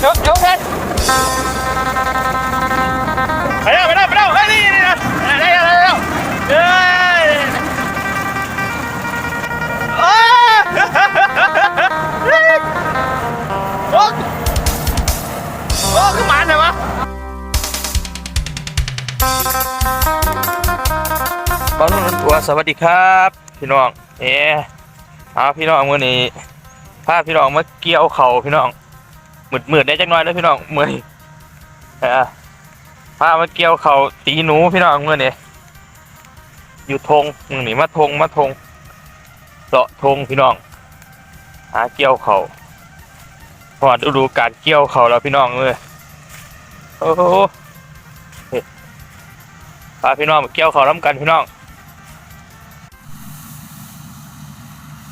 เดี๋ยวเดี๋ยวเดี๋ยวไปแล้วไปแล้วไปแล้วเฮ้ยนี่นี่นะได้แล้วได้แล้วเฮ้ยโอ้โอ้โอ้ขึ้นมาเลยวะบอลนุ่นตัวสวัสดีครับ พี่น้องเอ๊ะเอาพี่น้องมื่อนี้พาพี่น้องมาเกี่ยวเข่าพี่น้อง มืดมืดได้จังน้อยแล้วพี่น้องเมื่อยพามาเกี่ยวเขาตีหนูพี่น้องเมื่อนี่อยู่ทงมึงนี่มาทงมาทงเสาะทงพี่น้อง หาเกี่ยวเขาพอดฤดูการเกี่ยวเขาแล้วพี่น้องเลยโอ้โหพาพี่น้องมาเกี่ยวเขาล้ำกันพี่น้อง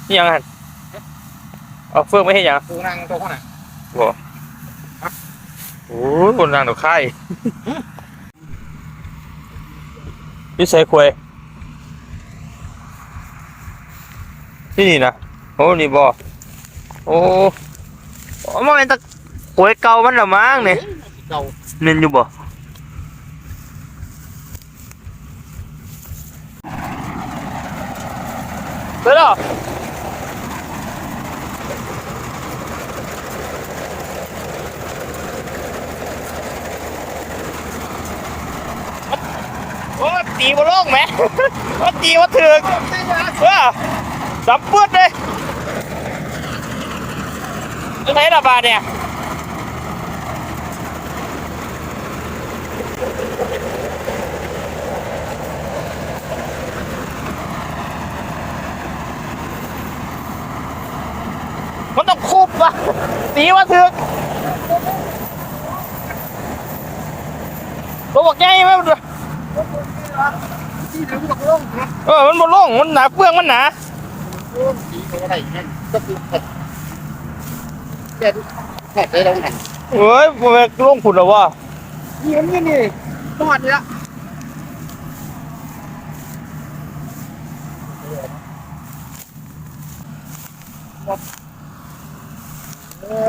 นี่ยังไงเอาเฟื่องไม่ให้ยังกูนั่งตัวคนน่ะบ่ โอ้ยคนนั่งดอกไข่นี่ใส่ควยที่นี่นะโอ้นี่บ่โอ้โอ้มันเป็นตะควยเก่ามันละมั้งเนี่ยเน้นอยู่บ่เสร็จแล้ว โอ้ตีบ่ลงแหมว่าตีว่าถึกเออสับปืดเลยจะไหนระบาดเนี่ยมันต้องคุบวะตีว่าถึกตัวบอกใหญ่ไหม เออ มันบนล่องมันหนาเปลืองมันหนาโอ้สีเขาอะไรนั่นก็คือแผดแผดแผดได้แล้วไงเฮ้ยมันล่องผุดหรอวะนี่มันนี่ตอดเลยละ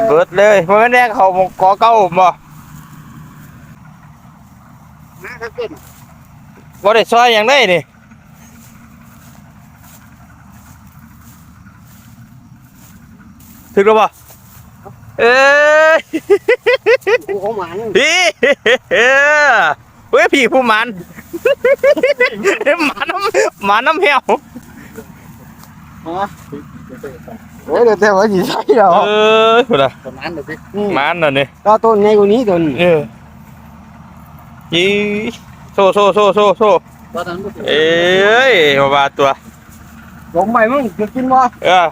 เบิดเลยมันแน่เขากอเก้าบ่มาครับเกิน บ่ได้ซอยอย่างได้นี่ถึงแล้วบ่เอ้ยกูเขาหมาเนี่ยพี่เฮ้ยพี่ผู้มันหมาน้ำหมาน้ำเหี่ยวเฮ้ยเดี๋ยวแต่ว่าสีใช่เหรอเอ้ยพุ่นอะประมาณเดี๋ยวสิหมันน่ะนี่ก็ต้นไงกูนี้ต้นเออยี่ โซ่โซ่โซ่โซ่โซ่ตอนนั้นก็เอ้ยมาบาดตัวผมไปมึงจะกินบ่เออ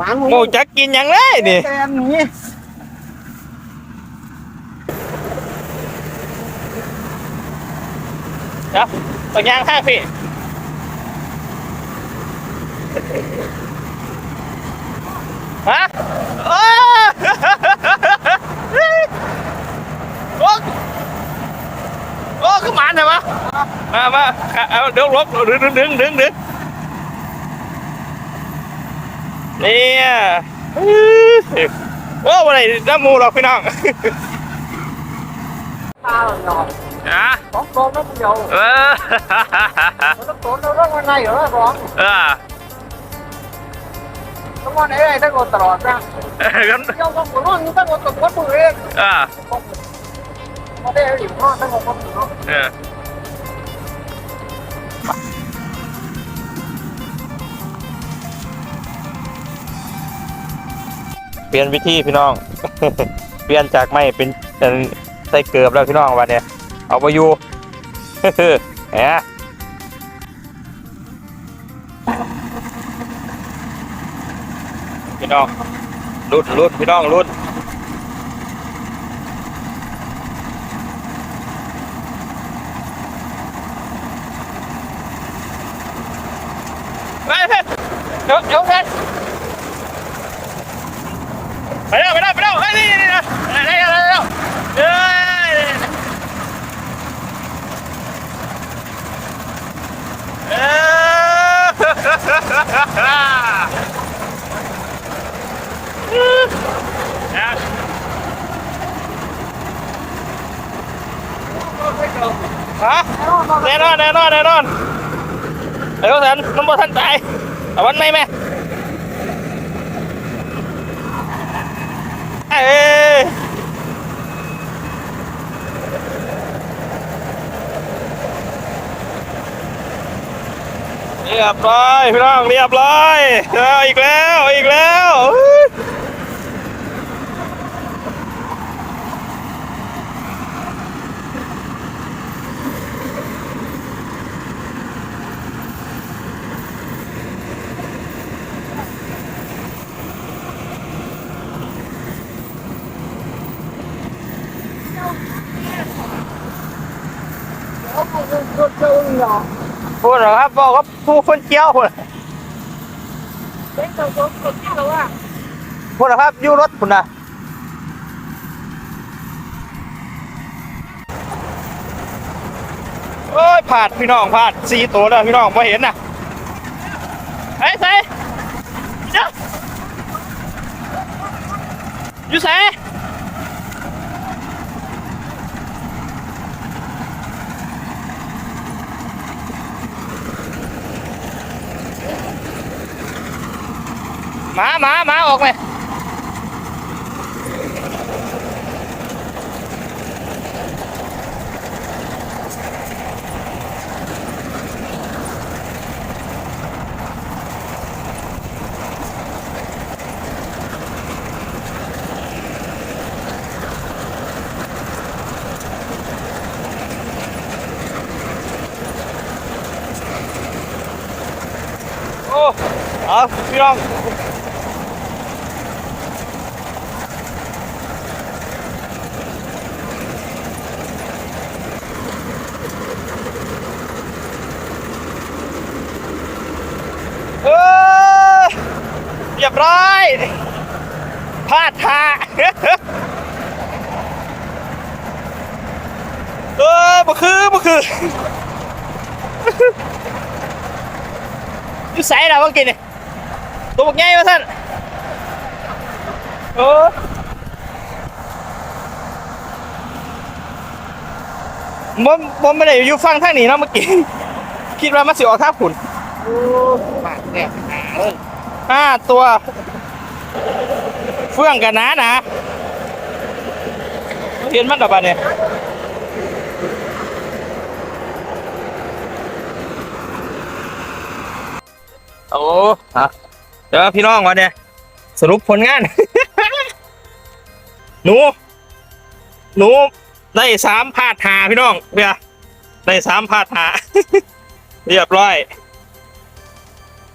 ล้างมึงโมจักกินหยังเลยนี่แตนนี่เดี๋ยวตัวยางข้างพี่ฮะโอ้โอ้โอ้ขึ้นมาหน่อยวะมามา เอาเดี๋ยวลบดึงดึงดึงดึงดึงเนี่ยโอ้วันไหนน้ำมูหรอกพี่น้องตาหนอนนะสองตัวนั่นเดียวเออมันต้องตัวเราเรื่องวันไหนเหรอร้องเออต้องวันไหนได้ทั้งหมดตลอดนะกันเจ้าต้องหัวร้อนทั้งหมดตัวมือเองอ่ามาได้อยู่ห้องทั้งหมดคนเนาะ ปลี่ยนวิธีพี่น้อง เปลี่ยนจากไม่เป็นใส่เกือบแล้วพี่น้องวันนี้เอาไปอยู่แหมพี่น้องรุดรุดพี่น้องรุดไปไปเดี๋ยวเดี๋ยวเดี๋ยว ไปแล้วไปแล้วไปแล้วเฮ้ยนี่นี่นะได้แล้วได้แล้วเฮ้ยเออนะฮะแน่นอนแน่นอนแน่นอนไอ้พวกท่านน้ำบ่ท่านตายเอาวันไหมแม่ เอเรียบร้อยพี่น้องเรียบร้อยเอาอีกแล้วอีกแล้ว อุ๊ยเขาบอกว่ารถเหรอพูดเหรอครับบอกว่าผู้คนเจียวพูดเด็กเราคนคนที่เราว่าพูดเหรอครับอยู่รถคุณนะโอ้ยผาดพี่น้องผาดสี่ตัวแล้วพี่น้องพอเห็นนะไอ้ใส่เจ้าอยู่ใส่ หมาหมาหมาออกไหมโอ้เอาพี่น้อง เออเรีย บร้อยพลาดท่าเออบ่คือบ่คือยู่ใส่แล้วเมื่อกี้นี่ตัวบักใหญ่มาท่านเออผมผมไม่ได้อยู่ฟังทางนี้เนาะเมื่อกี้ คิดว่ามันสิออกท่าขุนโอ้ปากแดกหาเลย ห้าตัว เฟื่องกันนะนะเห็นมันดับบันเนี่ยโอ้ฮะเดี๋ยวพี่น้องวันเนี่ยสรุปผลงาน หนู หนูได้สามพาดหาพี่น้องเบียร์ได้สามพาดหา เรียบร้อย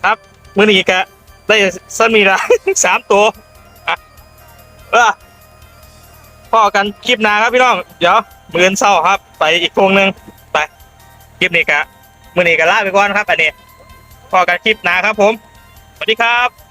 ครับ มือนี้กะ ได้สมีละสามตัวอะเออพอกันคลิปหนาครับพี่น้อง เดี๋ยวมือนเศร้าครับ ไปอีกวงหนึ่งไปคลิปนี้กะมือนี้กะลาไปก่อนครับอันนี้พ่อกันคลิปหนาครับผม สวัสดีครับ